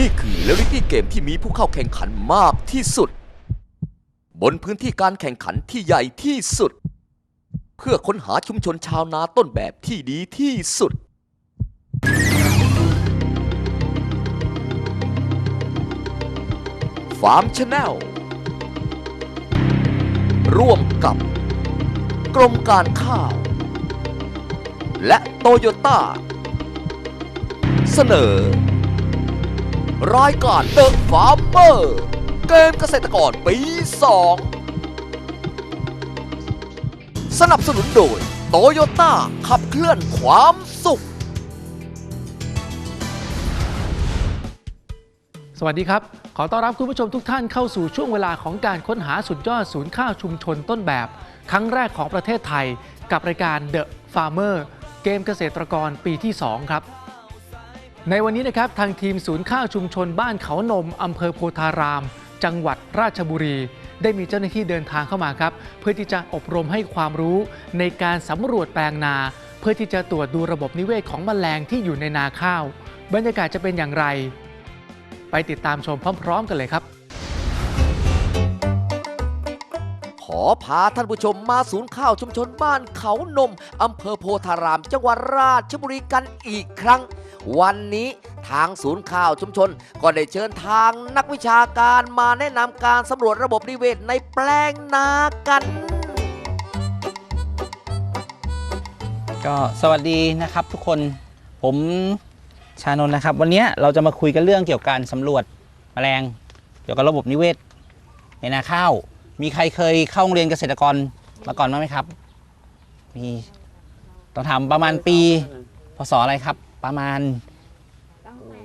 นี่คือเรียลลิตี้เกมที่มีผู้เข้าแข่งขันมากที่สุด บนพื้นที่การแข่งขันที่ใหญ่ที่สุด เพื่อค้นหาชุมชนชาวนาต้นแบบที่ดีที่สุด ฟาร์มชาแนลร่วมกับกรมการข้าว และโตโยต้า เสนอ รายการเดอะฟาร์มเมอร์เกมเกษตรกรปี 2 สนับสนุนโดยโตโยต้าขับเคลื่อนความสุข สวัสดีครับ ขอต้อนรับคุณผู้ชมทุกท่านเข้าสู่ช่วงเวลาของการค้นหาสุดยอดศูนย์ข้าวชุมชนต้นแบบ ครั้งแรกของประเทศไทย กับรายการ The Farmer เกมเกษตรกรปีที่ 2 ครับ ในวันนี้นะครับทางทีมศูนย์ข้าวชุมชนบ้านเขานมอำเภอโพธาราม จังหวัดราชบุรี ได้มีเจ้าหน้าที่เดินทางเข้ามาครับ เพื่อที่จะอบรมให้ความรู้ในการสำรวจแปลงนา เพื่อที่จะตรวจดูระบบนิเวศของแมลงที่อยู่ในนาข้าว บรรยากาศจะเป็นอย่างไร ไปติดตามชมพร้อม ๆ กันเลยครับ ขอพาท่านผู้ชมมาศูนย์ข้าวชุมชนบ้านเขานมอำเภอโพธาราม จังหวัดราชบุรีกันอีกครั้ง วันนี้ทางศูนย์ข้าวชุมชน ก็ได้เชิญทางนักวิชาการมาแนะนำการสำรวจระบบนิเวศในแปลงนากัน ก็สวัสดีนะครับทุกคนผมชานนท์นะครับ วันนี้เราจะมาคุยกันเรื่องเกี่ยวกับการสำรวจแมลง เกี่ยวกับระบบนิเวศ ในนาข้าว มีใครเคยเข้าโรงเรียนเกษตรกรมาก่อนบ้างไหมครับ มีต้องถามประมาณปีพศอะไรครับ ประมาณ ตั้งแต่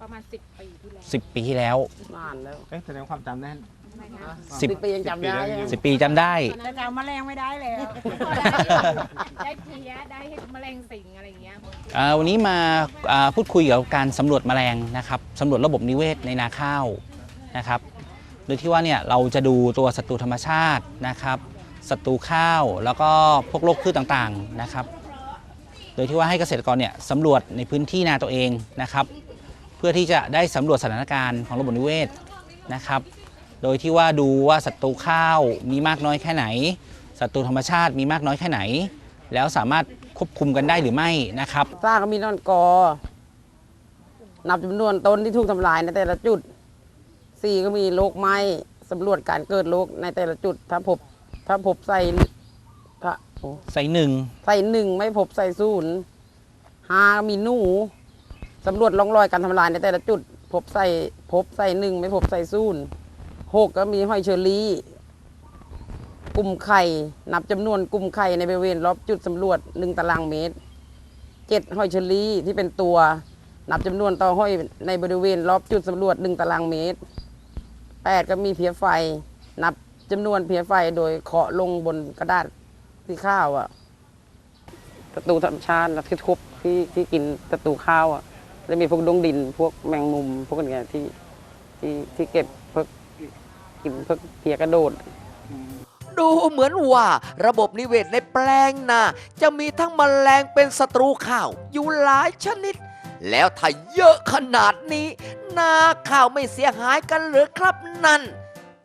ประมาณสิบปีที่แล้ว10 ปีที่แล้ว นานแล้วเอ๊ะแสดงความจำแน่นสิบสิบ ปียังจำได้ยัง10 ปีจำได้ แต่จำแมลงไม่ได้แล้วได้เพลี้ยได้แมลงสิงอะไรอย่างเงี้ย อ่าวันนี้มาอ่าพูดคุยเกี่ยวกับการสำรวจแมลงนะครับสำรวจระบบนิเวศในนาข้าวนะครับ โดยที่ว่าเนี่ยเราจะดูตัวศัตรูธรรมชาตินะครับศัตรูข้าวแล้วก็พวกโรคพืชต่างๆนะครับ โดยที่ว่าให้เกษตรกรเนี่ยสำรวจในพื้นที่นาตัวเองนะครับ เพื่อที่จะได้สำรวจสถานการณ์ของระบบนิเวศนะครับ โดยที่ว่าดูว่าศัตรูข้าวมีมากน้อยแค่ไหนศัตรูธรรมชาติมีมากน้อยแค่ไหน แล้วสามารถควบคุมกันได้หรือไม่นะครับสร้าก็มีนอนกอ นับจำนวนต้นที่ถูกทำลายในแต่ละจุดสี่ก็มีโรคไหม้สำรวจการเกิดโรคในแต่ละจุด ถ้าพบถ้าพบใส่ ใส่หนึ่งใส่หนึ่งไม่พบใส่ศูนย์ห้ามีหนูสำรวจร่องรอยการทำลายในแต่ละจุด พบใส่พบใส่หนึ่งไม่พบใส่ศูนย์หกก็มีหอยเชอรี่กลุ่มไข่ นับจำนวนกลุ่มไข่ในบริเวณรอบจุดสำรวจหนึ่งตารางเมตรเจ็ดหอยเชอรี่ที่เป็นตัว นับจำนวนต่อห้อยในบริเวณรอบจุดสำรวจหนึ่งตารางเมตรแปดก็มีเพียไฟ นับจำนวนเพียไฟโดยเคาะลงบนกระดาษ ที่ข้าวอะศัตรูธรรมชาติที่ทุบที่ที่กินศัตรูข้าวอะจะมีพวกดวงดิน พวกแมงมุม พวกอะไรที่ที่ที่เก็บพวกกินพวกเพียกระโดดดูเหมือนว่าระบบนิเวศในแปลงนาจะมีทั้งแมลงเป็นศัตรูข้าว อยู่หลายชนิด แล้วถ้าเยอะขนาดนี้ นาข้าวไม่เสียหายกันหรือครับนั่น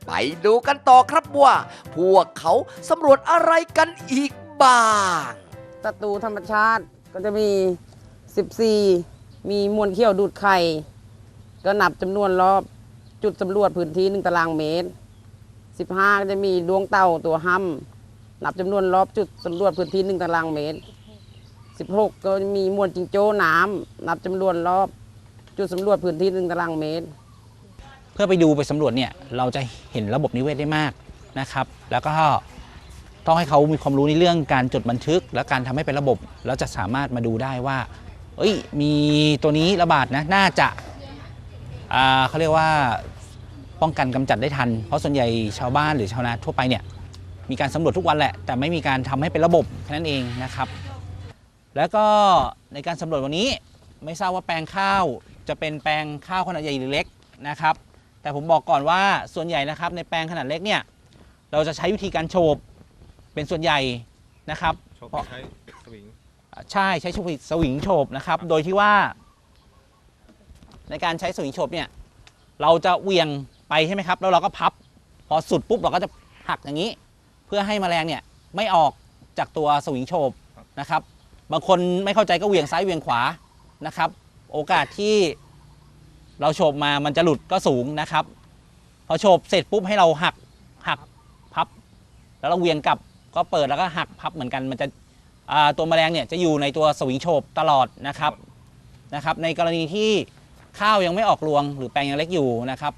ไปดูกันต่อครับว่า พวกเขาสำรวจอะไรกันอีกบ้างศัตรูธรรมชาติก็จะมี 14 มีมวลเขี้ยวดูดไข่ ก็นับจำนวนรอบจุดสำรวจพื้นที่หนึ่งตารางเมตร 15 ก็จะมีดวงเต่าตัวห้ำนับจำนวนรอบจุดสำรวจพื้นที่หนึ่งตารางเมตร 16 ก็มีมวลจิงโจ้น้ำนับจำนวนรอบจุดสำรวจพื้นที่หนึ่งตารางเมตร พื่อไปดูไปสำรวจเนี่ยเราจะเห็นระบบนิเวศได้มากนะครับ แล้วก็ต้องให้เขามีความรู้ในเรื่องการจดบันทึก และการทำให้เป็นระบบแล้วจะสามารถมาดูได้ว่า เอ้ยมีตัวนี้ระบาดนะน่าจะอ่าเขาเรียกว่าป้องกันกำจัดได้ทัน เพราะส่วนใหญ่ชาวบ้านหรือชาวนาทั่วไปเนี่ยมีการสำรวจทุกวันแหละ แต่ไม่มีการทำให้เป็นระบบแค่นั้นเองนะครับ แล้วก็ในการสำรวจวันนี้ไม่ทราบว่าแปลงข้าวจะเป็นแปลงข้าวขนาดใหญ่หรือเล็กนะครับ แต่ผมบอกก่อนว่าส่วนใหญ่นะครับในแปลงขนาดเล็กเนี่ยเราจะใช้วิธีการโฉบเป็นส่วนใหญ่นะครับชกเพราะใช้สวิงใช่ใช้สวิงสวิงโฉบนะครับโดยที่ว่า ในการใช้สวิงโฉบเนี่ยเราจะเหวียงไปใช่ไหมครับแล้วเราก็พับพอสุดปุ๊บเราก็จะหักอย่างนี้ เพื่อให้แมลงเนี่ยไม่ออกจากตัวสวิงโฉบนะครับ บางคนไม่เข้าใจก็เหวียงซ้ายเหวียงขวานะครับ โอกาสที่ เราโฉบมามันจะหลุดก็สูงนะครับ พอโฉบเสร็จปุ๊บให้เราหักหักพับ แล้วเราเวียงกลับก็เปิดแล้วก็หักพับเหมือนกันมันจะตัวแมลงเนี่ยจะอยู่ในตัวสวิงโฉบตลอดนะครับนะครับ ในกรณีที่ข้าวยังไม่ออกรวง หรือแปลงยังเล็กอยู่นะครับ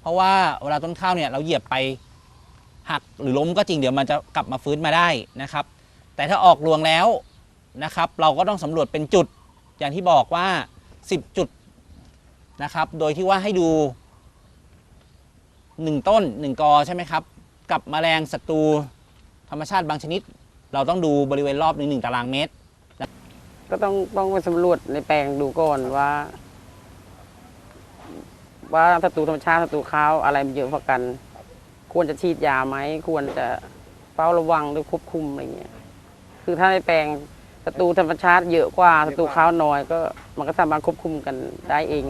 เพราะว่าเวลาต้นข้าวเนี่ยเราเหยียบไปหักหรือล้มก็จริงเดี๋ยวมันจะกลับมาฟื้นมาได้นะครับ แต่ถ้าออกรวงแล้วนะครับ เราก็ต้องสำรวจเป็นจุดอย่างที่บอกว่า 10 จุด นะครับ โดยที่ว่าให้ดู 1 ต้น 1 กอใช่ไหมครับ กับแมลงศัตรูธรรมชาติบางชนิด เราต้องดูบริเวณรอบหนึ่งหนึ่งตารางเมตร ก็ต้องต้องไปสำรวจในแปลงดูก่อนว่า ว่าศัตรูธรรมชาติศัตรูข้าวอะไรมันเยอะกว่ากัน ควรจะฉีดยาไหมควรจะเฝ้าระวังหรือควบคุมอะไรเงี้ยคือถ้าในแปลงศัตรูธรรมชาติเยอะกว่าศัตรูข้าวน้อยก็มันก็สามารถควบคุมกันได้เอง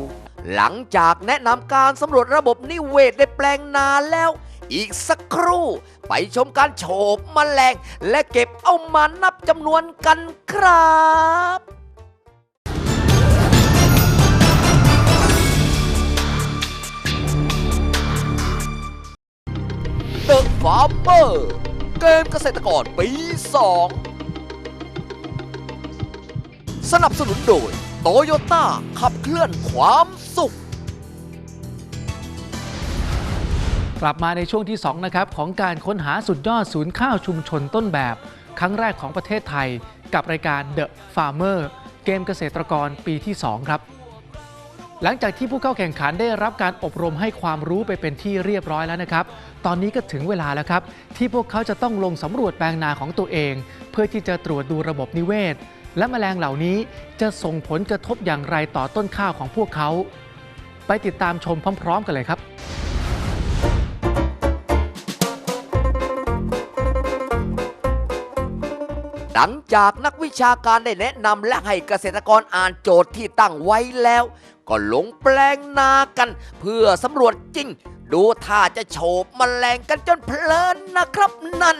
หลังจากแนะนำการสำรวจระบบนิเวศในแปลงนาแล้ว อีกสักครู่ ไปชมการโฉบแมลง และเก็บเอามานับจำนวนกันครับ The Farmer เกมเกษตรกรปี 2 สนับสนุนโดย โตโยต้าขับเคลื่อนความสุข กลับมาในช่วงที่ 2 นะครับ ของการค้นหาสุดยอดศูนย์ข้าวชุมชนต้นแบบ ครั้งแรกของประเทศไทย กับรายการ The Farmer เกมเกษตรกรปีที่ 2 ครับ หลังจากที่ผู้เข้าแข่งขันได้รับการอบรมให้ความรู้ไปเป็นที่เรียบร้อยแล้วนะครับ ตอนนี้ก็ถึงเวลาแล้วครับ ที่พวกเขาจะต้องลงสำรวจแปลงนาของตัวเอง เพื่อที่จะตรวจดูระบบนิเวศ และแมลงเหล่านี้จะส่งผลกระทบอย่างไรต่อต้นข้าวของพวกเขา ไปติดตามชมพร้อม ๆ กันเลยครับหลังจากนักวิชาการได้แนะนำและให้เกษตรกรอ่านโจทย์ที่ตั้งไว้แล้ว ก็ลงแปลงนากัน เพื่อสำรวจจริง ดูท่าจะโฉบมแมลงกันจนเพลินนะครับนั่น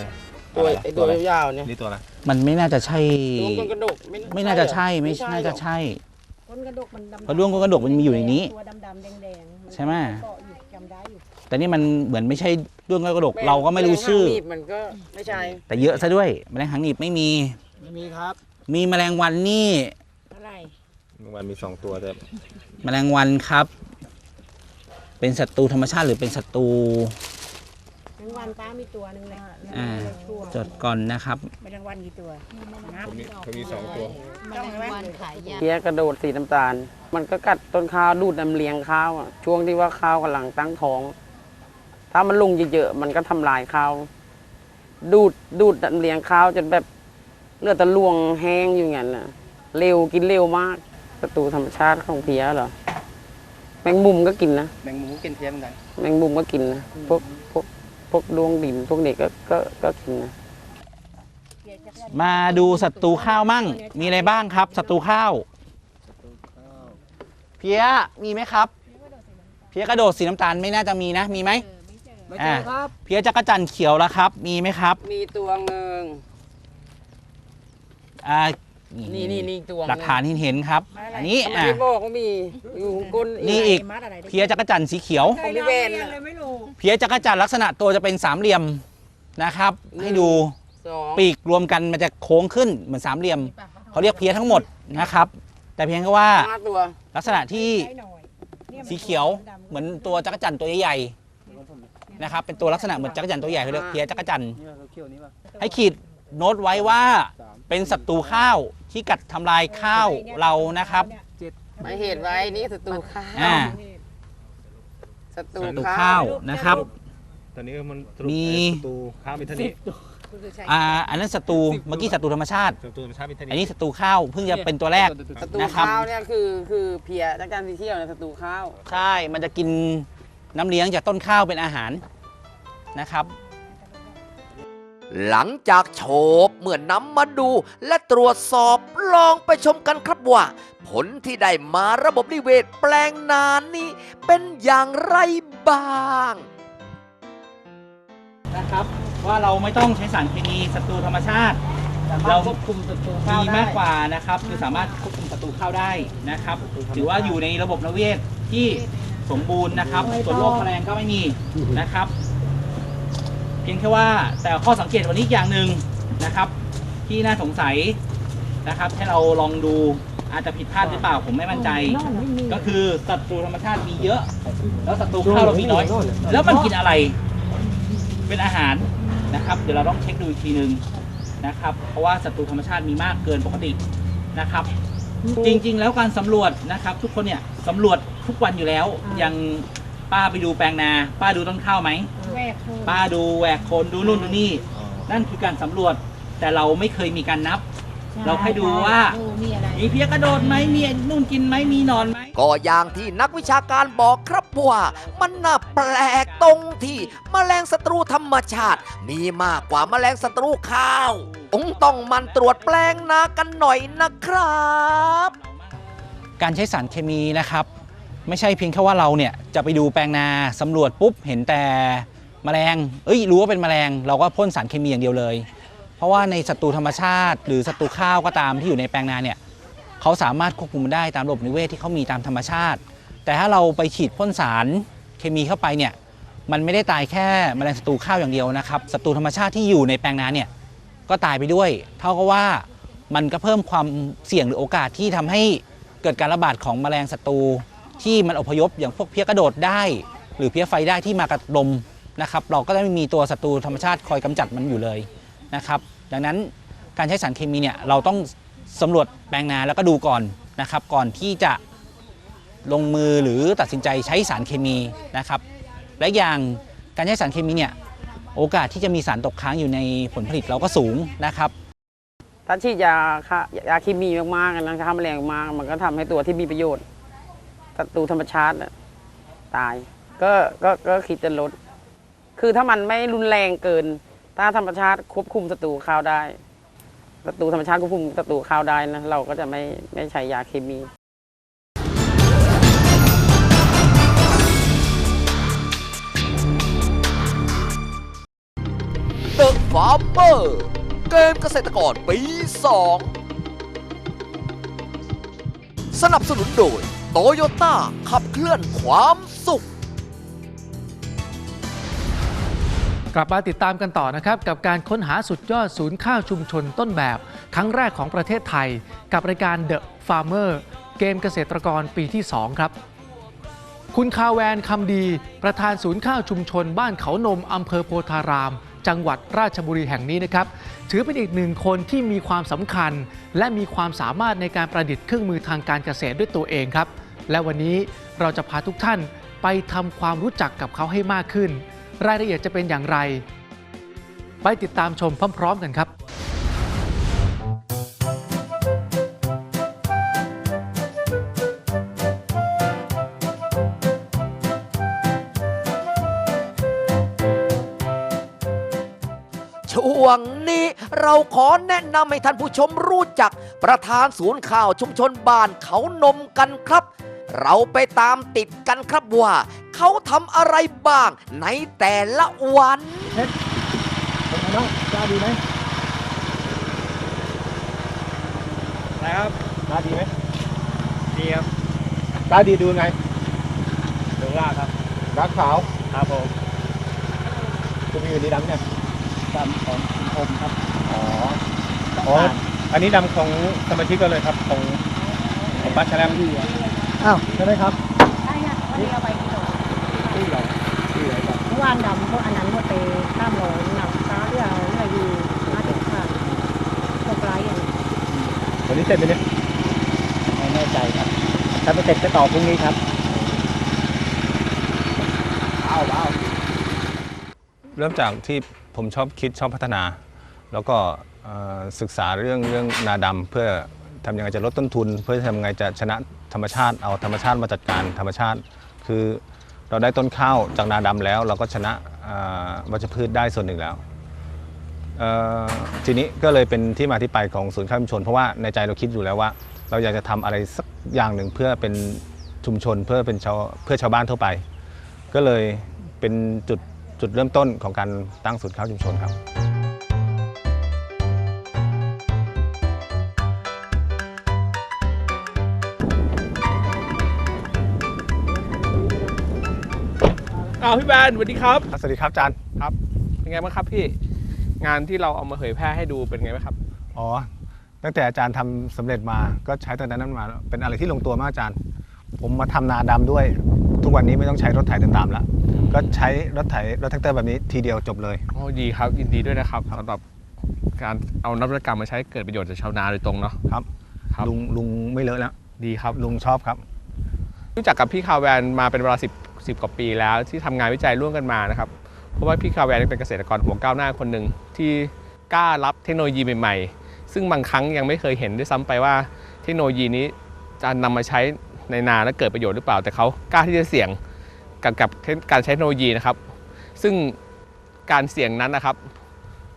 ยังไม่ได้ว่าเลยตัวไอตัวยาวๆเนี่ยนี่ตัวอะไรมันไม่น่าจะใช่ ตัวก้นกระดกไม่น่าจะใช่ไม่น่าจะใช่ ก้นกระดกมันดำๆเพราะด้วงก้นกระดกมันมีอยู่ในนี้ตัวดำๆแดงๆนใช่ไหม เกาะอยู่จำได้อยู่แต่นี่มันเหมือนไม่ใช่ด้วงก้นกระดกเราก็ไม่รู้ชื่อ แมลงหางหนีบมันก็ไม่ใช่แต่เยอะซะด้วยแมลงหางหนีบไม่มี ไม่มีครับ มีแมลงวันนี่ อะไรมันมีสองตัวแต่แมลงวันครับ เป็นศัตรูธรรมชาติหรือเป็นศัตรูแม งวันป้ามีตัวหนึ่งเลยอ่า ชัวร์จดก่อนนะครับ แมลงวันกี่ตัวนับเขามีเขามีสองตัว แมลงวันขายยา เพี้ยกระโดดสีน้ำตาล มันก็กัดต้นข้าวดูดน้ำเลี้ยงข้าวอะช่วงที่ว่าข้าวกำลังตั้งท้อง ถ้ามันลงเยอะๆมันก็ทำลายข้าวดูดดูดน้ำเลี้ยงข้าวจนแบบเลือดตะลวงแห้งอยู่อย่างนั้นน่ะเร็วกินเร็วมากศัตรูธรรมชาติของเพี้ยเหรอแมงมุมก็กินนะแมงมุมก็กินเพี้ยเหมือนกันแมงมุมก็กินนะพวกพวก พวกดวงดินพวกเด็กก็ก็ก็กินนะมาดูศัตรูข้าวมั่ง มีอะไรบ้างครับศัตรูข้าวเพี้ยมีไหมครับ เพี้ยกระโดดสีน้ำตาลไม่น่าจะมีนะ มีไหมไม่อ่าเพี้ยจักรจันทร์เขียวแล้วครับ มีไหมครับ มีตัวหนึ่งอ่า นี่นี่นี่ตัวหลักฐานที่เห็นครับ อันนี้ทำไมอะไม่บอกว่ามีอยู่ก้นนี่อีกมัดอะไรได้เพี้ยจักรจันทร์สีเขียว ของพี่เวนใครน่ะทำเลยไม่รู้เพี้ยจักรจันทร์ลักษณะตัวจะเป็นสามเหลี่ยมนะครับ ให้ดูสองปีกรวมกันมันจะโค้งขึ้นเหมือนสามเหลี่ยมเขาเรียกเพี้ยทั้งหมดนะครับ แต่เพียงแค่ว่าห้าตัวลักษณะที่ได้หน่อยนี่นสีเขียวดำๆเหมือนตัวจักรจันทร์ตัวใหญ่ๆนะครับ เป็นตัวลักษณะเหมือนจักรจันทร์ตัวใหญ่เขาเรียกเพี้ยจักรจันทร์นี่ว่าเขียวๆนี้ป่ะให้ขีดโน้ตไว้ว่าเป็นศัตรูข้าว ที่กัดทำลายข้าวเรานะครับ หมายเหตุไว้นี่ศัตรูข้าวอ่าศัตรูศัตรูข้าข้าว วนะครับ ตอนนี้มันมีประตูข้ามไปทางนี้คือใช้อ่าอันนั้นศัตรูเมื่อกี้ศัตรูธรรมชาติส่วนตัวธรรมชาติเป็นเทคนิคอันนี้ศัตรูข้าวเพิ่งจะเป็นตัวแรก ศัตรูนะครับ ข้าวเนี่ยคือคือเพียจากการที่เที่ยวในศัตรูข้าว ใช่ มันจะกินน้ำเลี้ยงจากต้นข้าวเป็นอาหารนะครับ หลังจากโฉบเมื่อนำมาดู และตรวจสอบลองไปชมกันครับว่า ผลที่ได้มาระบบนิเวศแปลงนานนี้ เป็นอย่างไรบ้างนะครับ ว่าเราไม่ต้องใช้สารเคมีศัตรูธรรมชาติ เราควบคุมศัตรูข้าวมีได้มากกว่านะครับ คือสามารถควบคุมศัตรูข้าวได้นะครับถือว่าอยู่ในระบบนิเวศที่สมบูรณ์นะครับส่วนโรคแมลงก็ไม่มีนะครับ เพียงแค่ว่าแต่ข้อสังเกตวันนี้อย่างหนึ่งนะครับ ที่น่าสงสัยนะครับ ให้เราลองดูอาจจะผิดพลาดหรือเปล่าผมไม่มั่นใจ ก็คือศัตรูธรรมชาติมีเยอะ แล้วศัตรูข้าวเรามีน้อย แล้วมันกินอะไรเป็นอาหารนะครับ เดี๋ยวเราต้องเช็คดูอีกทีหนึ่งนะครับ เพราะว่าศัตรูธรรมชาติมีมากเกินปกตินะครับ จริง ๆ แล้วการสำรวจนะครับ ทุกคนเนี่ยสำรวจทุกวันอยู่แล้ว อย่างป้าไปดูแปลงนา ป้าดูต้นข้าวไหม แวกคือป้าดูแหวกโคนดูนู่นดูนี่ นั่นคือการสำรวจ แต่เราไม่เคยมีการนับ เราให้ดูว่า ดูมีอะไรมีเพี้ยกระโดดไหมมีนู่นกินไหมมีหนอนไหม ก็อย่างที่นักวิชาการบอกครับว่ามันน่าแปลกตรงที่แมลงศัตรูธรรมชาติ มีมากกว่าแมลงศัตรูข้าวองต้องหมันตรวจแปลงนากันหน่อยนะครับ การใช้สารเคมีนะครับ ไม่ใช่เพียงแค่ว่าเราเนี่ยจะไปดูแปลงนาสำรวจปุ๊บเห็นแต่ แมลงเอ้ยรู้ว่าเป็นแมลง เราก็พ่นสารเคมีอย่างเดียวเลย เพราะว่าในศัตรูธรรมชาติ หรือศัตรูข้าวก็ตามที่อยู่ในแปลงนาเนี่ยเขาสามารถควบคุมได้ตามระบบนิเวศที่เขามีตามธรรมชาติ แต่ถ้าเราไปฉีดพ่นสารเคมีเข้าไปเนี่ยมันไม่ได้ตายแค่แมลงศัตรูข้าวอย่างเดียวนะครับศัตรูธรรมชาติที่อยู่ในแปลงนาเนี่ยก็ตายไปด้วย เท่ากับว่ามันก็เพิ่มความเสี่ยงหรือโอกาสที่ทำให้เกิดการระบาดของแมลงศัตรูที่มันอพยพอย่างพวกเพี้ยกระโดดได้ หรือเพี้ยไฟได้ที่มากับลม นะครับเราก็จะไม่มีตัวศัตรูธรรมชาติคอยกำจัดมันอยู่เลยนะครับดังนั้นการใช้สารเคมีเนี่ยเราต้องสำรวจแปลงนาแล้วก็ดูก่อนนะครับก่อนที่จะลงมือหรือตัดสินใจใช้สารเคมีนะครับและอย่างการใช้สารเคมีเนี่ยโอกาสที่จะมีสารตกค้างอยู่ในผลผลิตเราก็สูงนะครับถ้าฉีดยาฆ่ายาเคมีมากๆนะฆ่าแมลงมากมันก็ทำให้ตัวที่มีประโยชน์ศัตรูธรรมชาติน่ะตายก็ก็ก็คิดจะลด คือถ้ามันไม่รุนแรงเกิน ถ้าธรรมชาติควบคุมศัตรูข้าวได้ศัตรูธรรมชาติควบคุมศัตรูข้าวได้นะเราก็จะไม่ไม่ใช้ยาเคมี The Farmer เกมเกษตรกรปี 2 สนับสนุนโดยโตโยต้าขับเคลื่อนความสุข กลับมาติดตามกันต่อนะครับ กับการค้นหาสุดยอดศูนย์ข้าวชุมชนต้นแบบ ครั้งแรกของประเทศไทย กับรายการ The Farmer เกมเกษตรกรปีที่ 2 ครับ คุณคาแวนคำดี ประธานศูนย์ข้าวชุมชน บ้านเขานมอำเภอโพธาราม จังหวัดราชบุรีแห่งนี้นะครับ ถือเป็นอีกหนึ่งคนที่มีความสำคัญ และมีความสามารถในการประดิษฐ์เครื่องมือทางการเกษตรด้วยตัวเองครับ และวันนี้เราจะพาทุกท่านไปทำความรู้จักกับเขาให้มากขึ้น รายละเอียดจะเป็นอย่างไร ไปติดตามชมพร้อม ๆ กันครับช่วงนี้เราขอแนะนำให้ท่านผู้ชมรู้จัก ประธานศูนย์ข่าวชุมชนบ้านเขานมกันครับ เราไปตามติดกันครับว่า เขาทำอะไรบ้างในแต่ละวันนะครับตาดีไหมดีครับตาดีดูไงดูรากครับรากขาวครับผมคุณมีอยู่นี่ดำเนี่ยดำของคุณคมครับอ๋ออ๋ออันนี้ดำของสมาชิกก็เลยครับของของบัตรแชลม อ้าวใช่ไหมครับใช่ค่ะวันนี้เอาไปกี่ดอกที่เราที่ไหนครับเมื่อวานดำเพราะอันนั้นหมดไปข้ามร้อยหนักฟ้าเรือเรืออยู่ห้าสิบค่ะหกร้อยอย่างวันนี้เสร็จไหมเนี่ยไม่แน่ใจครับ ถ้าไม่เสร็จจะต่อพรุ่งนี้ครับเริ่มจากที่ผมชอบคิดชอบพัฒนา แล้วก็ศึกษาเรื่องเรื่องนาดำเพื่อทำยังไงจะลดต้นทุน เพื่อทำยังไงจะชนะ ธรรมชาติเอาธรรมชาติมาจัดการธรรมชาติ คือเราได้ต้นข้าวจากนาดำแล้ว เราก็ชนะวัชพืชได้ส่วนหนึ่งแล้วทีนี้ก็เลยเป็นที่มาที่ไปของศูนย์ข้าวชุมชน เพราะว่าในใจเราคิดอยู่แล้วว่า เราอยากจะทำอะไรสักอย่างหนึ่งเพื่อเป็นชุมชนเพื่อเป็นชาวเพื่อชาวบ้านทั่วไป ก็เลยเป็นจุดจุดเริ่มต้นของการตั้งศูนย์ข้าวชุมชนครับ อ้าวพี่แบนสวัสดีครับ สวัสดีครับอาจารย์ครับเป็นไงบ้างครับพี่งานที่เราเอามาเผยแพร่ให้ดูเป็นไงบ้างครับ อ๋อ ตั้งแต่อาจารย์ทำสำเร็จมา ก็ใช้ตอนนั้นมา เป็นอะไรที่ลงตัวมากอาจารย์ ผมมาทำนาดำด้วย ทุกวันนี้ไม่ต้องใช้รถไถเดินตามแล้ว ก็ใช้รถไถรถแท็กเตอร์แบบนี้ทีเดียวจบเลย โอ้ดีครับยินดีด้วยนะครับสำหรับการเอานวัตกรรมมาใช้เกิดประโยชน์จากชาวนาโดยตรงเนาะ ครับ ครับ ลุงลุงไม่เลอะแล้ว ดีครับ ลุงชอบครับ รู้จักกับพี่คาแวนมาเป็นเวลา 10 10 กว่าปีแล้วที่ทำงานวิจัยร่วมกันมานะครับ เพราะว่าพี่คาแวนเป็นเกษตรกรหัวก้าวหน้าคนหนึ่งที่กล้ารับเทคโนโลยีใหม่ๆ ซึ่งบางครั้งยังไม่เคยเห็นด้วยซ้ำไปว่าเทคโนโลยีนี้จะนำมาใช้ในนาและเกิดประโยชน์หรือเปล่า แต่เขากล้าที่จะเสี่ยงกับกับการใช้เทคโนโลยีนะครับ ซึ่งการเสี่ยงนั้นนะครับ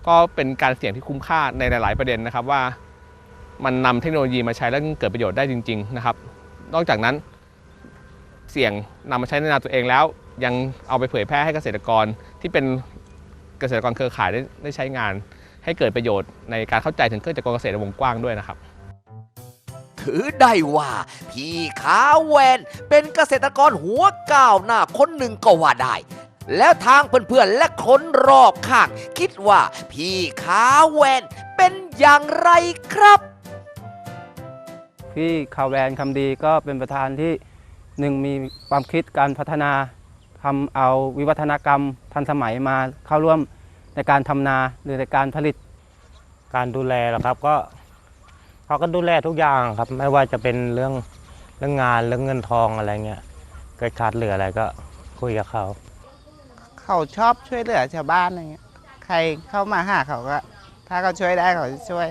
ก็เป็นการเสี่ยงที่คุ้มค่าในหลาย ๆ ประเด็นนะครับว่ามันนำเทคโนโลยีมาใช้แล้วเกิดประโยชน์ได้จริง ๆ นะครับ นอกจากนั้น เสี่ยงนำมาใช้ในนาตัวเองแล้ว ยังเอาไปเผยแพร่ให้เกษตรกรที่เป็นเกษตรกรเครือข่ายได้ได้ใช้งาน ให้เกิดประโยชน์ในการเข้าใจถึงเครื่องจักรกลเกษตรในวงกว้างด้วยนะครับ ถือได้ว่า พี่ขาแวนเป็นเกษตรกรหัวก้าวหน้าคนหนึ่งก็ว่าได้ แล้วทางเพื่อนๆและคนรอบข้าง คิดว่าพี่ขาแวนเป็นอย่างไรครับ พี่ข่าวแวนคำดีก็เป็นประธานที่ หนึ่งมีความคิดการพัฒนาทำเอาวิวัฒนากรรมทันสมัยมาเข้าร่วมในการทำนาหรือในการผลิต การดูแลล่ะครับก็เขาก็ดูแลทุกอย่างครับ ไม่ว่าจะเป็นเรื่องเรื่องงานเรื่องเงินทองอะไรเงี้ยเกิดขาดเหลืออะไรก็คุยกับเขา เขาชอบช่วยเหลือชาวบ้านอย่างเงี้ยใครเข้ามาหาเขาก็ ถ้าเขาช่วยได้เขาจะช่วย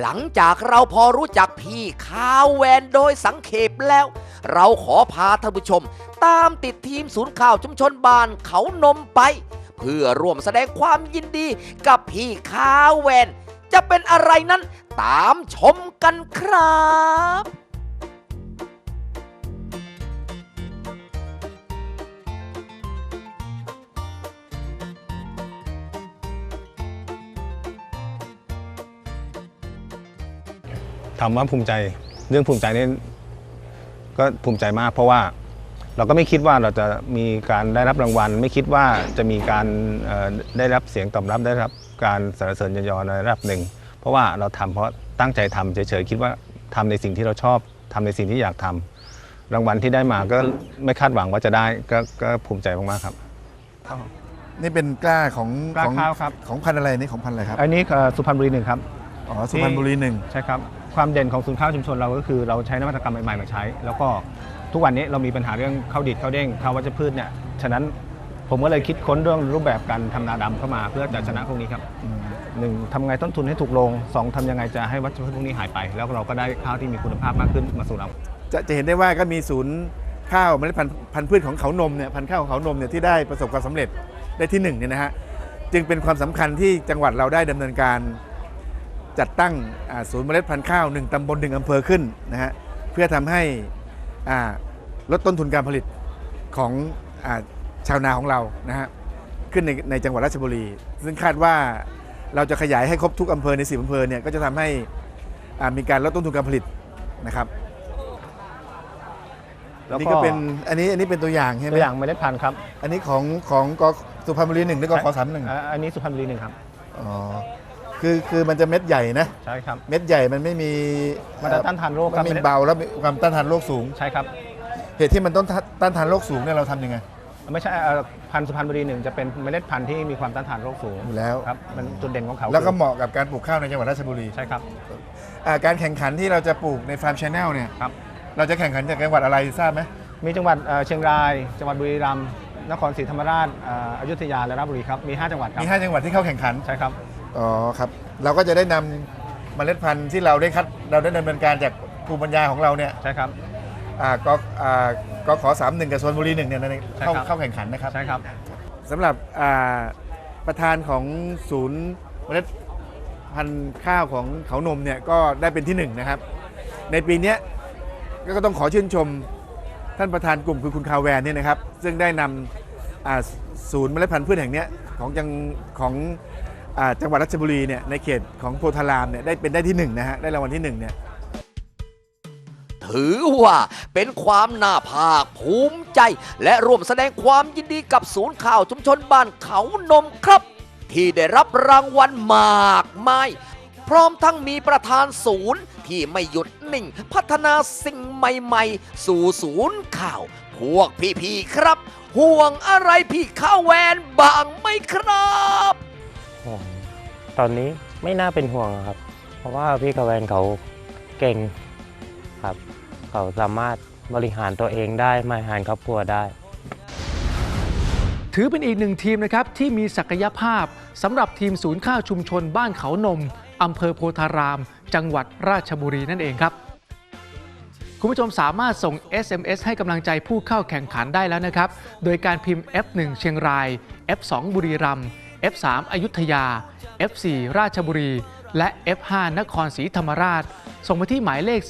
หลังจากเราพอรู้จักพี่ข้าวแวนโดยสังเขปแล้ว เราขอพาท่านผู้ชม ตามติดทีมศูนย์ข่าวชุมชนบ้านเขานมไป เพื่อร่วมแสดงความยินดีกับพี่ข้าวแวน จะเป็นอะไรนั้นตามชมกันครับ ถามว่าภูมิใจเรื่องภูมิใจนี่ก็ภูมิใจมาก เพราะว่าเราก็ไม่คิดว่าเราจะมีการได้รับรางวัล ไม่คิดว่าจะมีการเอ่อได้รับเสียงตอบรับได้รับการสรรเสริญเยยอในระดับหนึ่ง เพราะว่าเราทำเพราะตั้งใจทำเฉยๆคิดว่าทำในสิ่งที่เราชอบทำในสิ่งที่อยากทำรางวัลที่ได้มาก็ไม่คาดหวังว่าจะได้ก็ก็ภูมิใจมากๆครับ นี่เป็นกล้าของกล้าของข้าวครับของพันธุ์อะไรนี่ของพันธุ์อะไรครับ อันนี้เอ่อสุพรรณบุรีหนึ่งครับ อ๋อสุพรรณบุรีหนึ่งใช่ครับ ความเด่นของศูนย์ข้าวชุมชนเราก็คือเราใช้นวัตกรรมใหม่ๆมาใช้ แล้วก็ทุกวันนี้เรามีปัญหาเรื่องข้าวดิดข้าวเด้งข้าววัชพืชเนี่ยฉะนั้นผมก็เลยคิดค้นเรื่องรูปแบบการทำนาดำเข้ามาเพื่อจะชนะพวกนี้ครับหนึ่งทำไงต้นทุนให้ถูกลงสองทำยังไงจะให้วัชพืชพวกนี้หายไป แล้วเราก็ได้ข้าวที่มีคุณภาพมากขึ้นมาสู่เรา จะจะเห็นได้ว่าก็มีศูนย์ข้าวเมล็ดพันธุ์พันธุ์พืชของเขานมเนี่ยพันธุ์ข้าวของเขานมเนี่ยที่ได้ประสบความสำเร็จได้ที่หนึ่งเนี่ยนะฮะจึงเป็นความสำคัญที่จังหวัดเราได้ดำเนินการ จัดตั้งอ่าศูนย์เมล็ดพันธุ์ข้าวหนึ่งตำบลหนึ่งอำเภอขึ้นนะฮะเพื่อทำให้อ่าลดต้นทุนการผลิตของอาชาวนาของเรานะฮะขึ้นในในจังหวัดราชบุรี ซึ่งคาดว่าเราจะขยายให้ครบทุกอำเภอในสิบอำเภอเนี่ยก็จะทำให้อ่ามีการลดต้นทุนการผลิตนะครับแล้วนี่ก็ก็เป็นอันนี้อันนี้เป็นตัวอย่างใช่ไหมตัวอย่างเมล็ดพันธุ์ครับ อันนี้ของของกสุพรรณบุรีหนึ่งหรือกขอสามหนึ่งอ่าอันนี้สุพรรณบุรีหนึ่งครับอ๋อ คือคือมันจะเม็ดใหญ่นะ ใช่ครับ เม็ดใหญ่มันไม่มีมันจะต้านทานโรคมัครับนมีเบาแล้วมีความต้านทานโรคสูง ใช่ครับ เหตุที่มันต้องต้านทานโรคสูงเนี่ยเราทำยังไงไม่ใช่เอ่อพันธุ์สุพรรณบุรีหนึ่งจะเป็นเมล็ดพันธุ์ที่มีความต้านทานโรคสูงอยู่แล้วครับมันจุดเด่นของเขา แล้วก็คือเหมาะกับการปลูกข้าวในจังหวัดราชบุรีใช่ครับอ่าการแข่งขันที่เราจะปลูกในฟาร์มชแนลเนี่ยครับเราจะแข่งขันจากจังหวัดอะไรทราบไหมมีจังหวัดเอ่อเชียงราย จังหวัดบุรีรัมย์นครศรีธรรมราชอ่าอยุธยาและราชบุรีครับมี 5 จังหวัดครับมี 5 จังหวัดที่เข้าแข่งขันใช่ครับ อ๋อครับ เราก็จะได้นำเมล็ดพันธุ์ที่เราได้คัดเราได้ดำเนินการจากภูมิปัญญาของเราเนี่ยใช่ครับ อ่าก็อ่าก็ขอสามหนึ่งกับโซนบุรีหนึ่งเนี่ยในใช่เข้าครับ เข้าแข่งขันนะครับ ใช่ครับ สำหรับอ่าประธานของศูนย์เมล็ดพันธุ์ข้าวของเขานมเนี่ยก็ได้เป็นที่หนึ่งนะครับ ในปีเนี้ยก็ต้องขอชื่นชมท่านประธานกลุ่มคือคุณคาแวนเนี่ยนะครับ ซึ่งได้นำอ่าศูนย์เมล็ดพันธุ์พืชแห่งเนี้ยของจังของอ่า จังหวัดราชบุรีเนี่ยในเขตของโพธารามเนี่ยได้เป็นได้ที่หนึ่งนะฮะได้รางวัลที่หนึ่งเนี่ยถือว่าเป็นความน่าภาคภูมิใจ และร่วมแสดงความยินดีกับศูนย์ข่าวชุมชนบ้านเขานมครับ ที่ได้รับรางวัลมากมาย พร้อมทั้งมีประธานศูนย์ที่ไม่หยุดนิ่ง พัฒนาสิ่งใหม่ๆ สู่ศูนย์ข่าว พวกพี่ๆครับ ห่วงอะไรพี่ข้าวแวนบ้างไหมครับ ห่วงตอนนี้ไม่น่าเป็นห่วงครับ เพราะว่าพี่กระแวนเขาเก่งครับ เขาสามารถบริหารตัวเองได้บริหารครอบครัวได้ ถือเป็นอีกหนึ่งทีมนะครับที่มีศักยภาพสำหรับทีมศูนย์ข้าวชุมชนบ้านเขานมอำเภอโพธาราม จังหวัดราชบุรีนั่นเองครับ คุณผู้ชมสามารถส่ง SMS ให้กำลังใจผู้เข้าแข่งขันได้แล้วนะครับ โดยการพิมพ์ F1 เชียงราย F2 บุรีรัมย์ F3 อยุธยา F4 ราชบุรี และ F5 นครศรีธรรมราช ส่งมาที่หมายเลข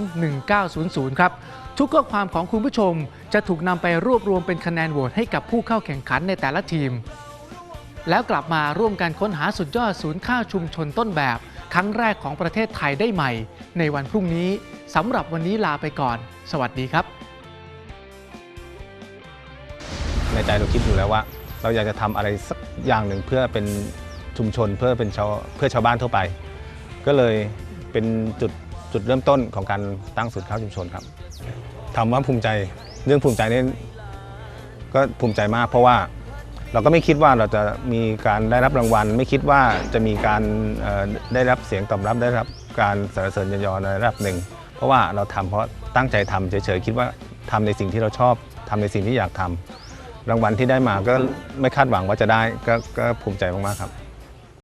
4221900 ครับ ทุกข้อความของคุณผู้ชมจะถูกนำไปรวบรวมเป็นคะแนนโหวตให้กับผู้เข้าแข่งขันในแต่ละทีม แล้วกลับมาร่วมกันค้นหาสุดยอดศูนย์ข้าวชุมชนต้นแบบ ครั้งแรกของประเทศไทยได้ใหม่ ในวันพรุ่งนี้สำหรับวันนี้ลาไปก่อน สวัสดีครับ ในใจเราคิดอยู่แล้วว่า เราอยากจะทำอะไรสักอย่างหนึ่งเพื่อเป็นชุมชนเพื่อเป็นชาวเพื่อชาวบ้านทั่วไป ก็เลยเป็นจุดจุดเริ่มต้นของการตั้งศูนย์ข้าวชุมชนครับถามว่าภูมิใจเรื่องภูมิใจนี่ก็ภูมิใจมาก เพราะว่าเราก็ไม่คิดว่าเราจะมีการได้รับรางวัล ไม่คิดว่าจะมีการได้รับเสียงตอบรับได้รับการสรรเสริญยนยอในระดับหนึ่ง เพราะว่าเราทำเพราะตั้งใจทำเฉยๆคิดว่าทำในสิ่งที่เราชอบทำในสิ่งที่อยากทำ รางวัลที่ได้มาก็ไม่คาดหวังว่าจะได้ก็ภูมิใจมากๆครับ